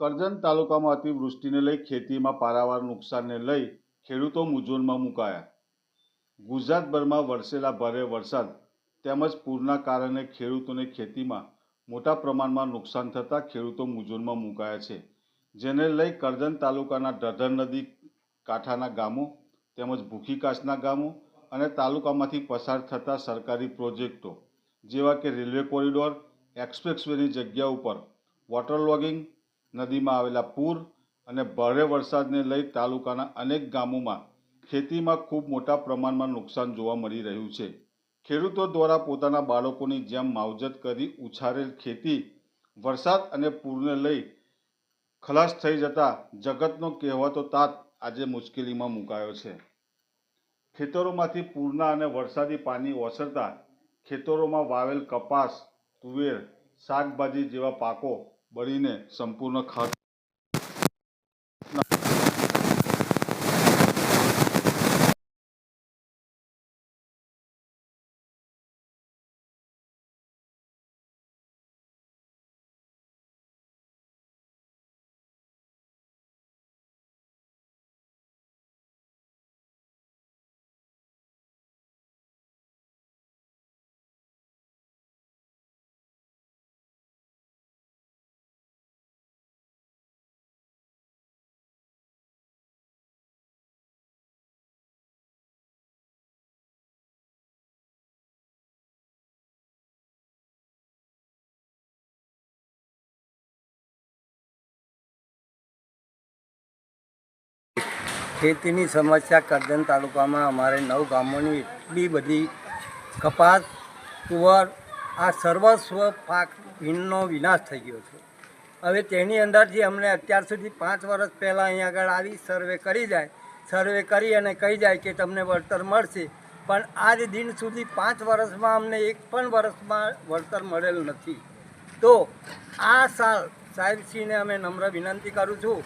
કરજણ તાલુકામાં અતિવૃષ્ટિને લઈ ખેતીમાં પારાવાર નુકસાનને લઈ ખેડૂતો મૂંઝવણમાં મુકાયા. ગુજરાતભરમાં વરસેલા ભારે વરસાદ તેમજ પૂરના કારણે ખેડૂતોને ખેતીમાં મોટા પ્રમાણમાં નુકસાન થતાં ખેડૂતો મૂંઝવણમાં મુકાયા છે. જેને લઈ કરજણ તાલુકાના ઢઢર નદી, કાંઠાના ગામો તેમજ ભૂખીકાસના ગામો અને તાલુકામાંથી પસાર થતા સરકારી પ્રોજેક્ટો જેવા કે રેલવે કોરિડોર, એક્સપ્રેસવેની જગ્યા ઉપર વોટર લોગિંગ નદીમાં આવેલા પૂર અને ભારે વરસાદને લઈ તાલુકાના અનેક ગામોમાં ખેતીમાં ખૂબ મોટા પ્રમાણમાં નુકસાન જોવા મળી રહ્યું છે. ખેડૂતો દ્વારા પોતાના બાળકોની જેમ માવજત કરી ઉછારેલ ખેતી, વરસાદ અને પૂરને લઈ ખલાસ થઈ જતા જગતનો કહેવાતો તાત આજે મુશ્કેલીમાં મુકાયો છે. ખેતરોમાંથી પૂરના અને વરસાદી પાણી ઓસરતા ખેતરોમાં વાવેલ કપાસ, તુવેર, શાકભાજી જેવા પાકો બળીને સંપૂર્ણ ખાત ખેતીની સમસ્યા કરજણ તાલુકામાં અમારે નવ ગામોની એટલી બધી કપાસ, તુવર, આ સર્વસ્વ પાક ભીનનો વિનાશ થઈ ગયો છે. હવે તેની અંદરથી અમને અત્યાર સુધી પાંચ વર્ષ પહેલાં અહીં આગળ આવી સર્વે કરી જાય, સર્વે કરી અને કહી જાય કે તમને વળતર મળશે. પણ આજ દિન સુધી પાંચ વર્ષમાં અમને એક પણ વર્ષમાં વળતર મળેલ નથી. તો આ સાલ સાહેબશ્રીને અમે નમ્ર વિનંતી કરું છું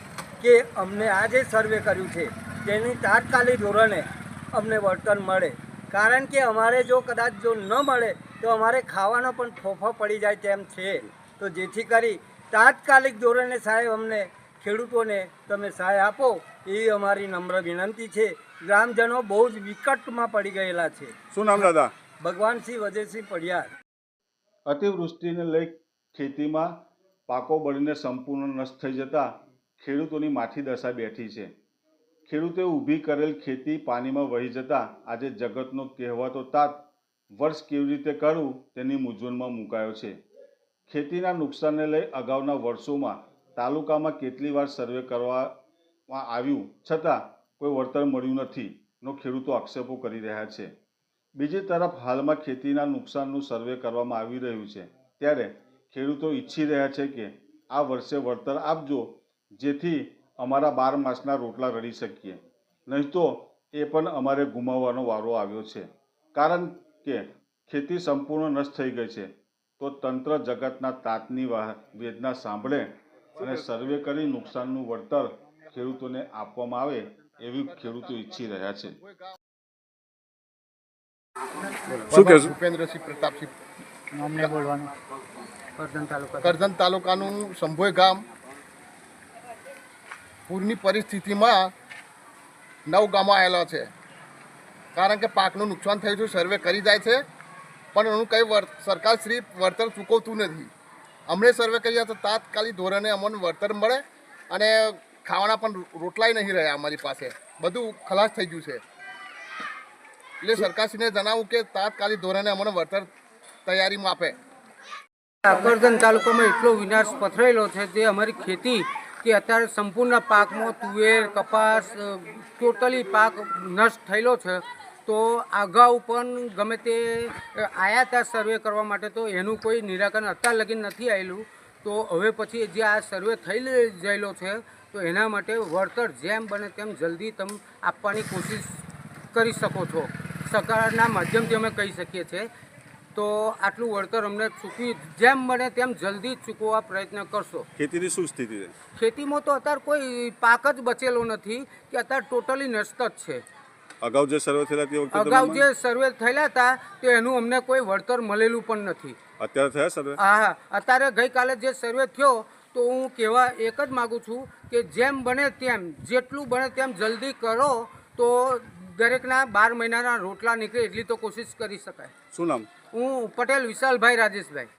કે અમને આ જે સર્વે કર્યું છે તેની તાત્કાલિક ધોરણે અમને વળતર મળે. કારણ કે અમારે જો કદાચ જો ન મળે તો અમારે ખાવાનો પણ ફોફો પડી જાય તેમ છે. તો જેથી કરી તાત્કાલિક ધોરણે સાહેબ અમને ખેડૂતોને તમે સહાય આપો એ અમારી નમ્ર વિનંતી છે. ગ્રામજનો બહુ જ વિકટમાં પડી ગયેલા છે. શું નામ દાદા? ભગવાનસિંહ વજયસિંહ પડિયાર અતિવૃષ્ટિને લઈ ખેતીમાં પાકો બળીને સંપૂર્ણ નષ્ટ થઈ જતા ખેડૂતોની માઠી દશા બેઠી છે. ખેડૂતોએ ઊભી કરેલ ખેતી પાણીમાં વહી જતા આજે જગતનો કહેવાતો તાત વર્ષ કેવી રીતે કરવું તેની મૂંઝવણમાં મુકાયો છે. ખેતીના નુકસાનને લઈ અગાઉના વર્ષોમાં તાલુકામાં કેટલી વાર સર્વે કરવામાં આવ્યું છતાં કોઈ વળતર મળ્યું નથી નો ખેડૂતો આક્ષેપો કરી રહ્યા છે. બીજી તરફ હાલમાં ખેતીના નુકસાનનું સર્વે કરવામાં આવી રહ્યું છે. ત્યારે ખેડૂતો ઈચ્છી રહ્યા છે કે આ વર્ષે વળતર આપજો જેથી અમારા બાર માસના રોટલા રડી શકીએ. નહીં તો એ પણ અમારે ગુમાવવાનો વારો આવ્યો છે. કારણ કે ખેતી સંપૂર્ણ નષ્ટ થઈ ગઈ છે. તો તંત્ર જગતના તાતની વેદના સાંભળે અને સર્વે કરી નુકસાનનું વળતર ખેડૂતોને આપવામાં આવે એવી ખેડૂતો ઈચ્છી રહ્યા છે. શું કે ભૂપેન્દ્રસિંહ પ્રતાપસિંહ. નામને બોલવાનું. કરજણ તાલુકાનું સંભોય ગામ પૂરની પરિસ્થિતિમાં નવ ગામો આવેલા છે. કારણ કે પાકનું નુકસાન થયું છે, સર્વે કરી જાય છે, પણ એનું કંઈ સરકાર શ્રી વળતર ચૂકવતું નથી. અમને સર્વે કર્યા તો તાત્કાલિક ધોરણે અમને વળતર મળે અને ખાવાના પણ રોટલાય નહીં રહ્યા અમારી પાસે. બધું ખલાસ થઈ ગયું છે. એટલે સરકારશ્રીને જણાવું કે તાત્કાલિક ધોરણે અમને વળતર તૈયારીમાં આપે. કરજણ તાલુકામાં એટલો વિનાશ પથરાયેલો છે તે અમારી ખેતી કે અત્યારે સંપૂર્ણ પાકમાં તુવેર, કપાસ ટોટલી પાક નષ્ટ થયેલો છે. તો અગાઉ પણ ગમે તે આયા ત્યાં સર્વે કરવા માટે તો એનું કોઈ નિરાકરણ અત્યાર લગી નથી આવેલું તો હવે પછી જે આ સર્વે થઈ ગયેલો છે, તો એના માટે વળતર જેમ બને તેમ જલ્દી તમે આપવાની કોશિશ કરી શકો છો. સરકારના માધ્યમથી અમે કહી શકીએ છીએ તો આટલું વળતર અમને ચૂકવી જેમ બને તેમ જલ્દી ચૂકવવા પ્રયત્ન કરશો. ખેતીની શું સ્થિતિ છે? ખેતીમાં તો અત્યારે કોઈ પાક જ બચેલો નથી કે અત્યારે ટોટલી નષ્ટ જ છે. અગાઉ જે સર્વે થયેલા તે વખતે અગાઉ જે સર્વે થયેલા હતા તો એનું અમને કોઈ વળતર મળેલું પણ નથી. અત્યારે થયા સર્વે? હા હા. અત્યારે ગઈકાલે જે સર્વે થયો તો હું કહેવા એક જ માગું છું કે જેમ બને તેમ જેટલું બને તેમ જલ્દી કરો તો દરેકના બાર મહિનાના રોટલા નીકળે એટલી તો કોશિશ કરી શકાય. શું નામ? હું પટેલ વિશાલભાઈ રાજેશભાઈ.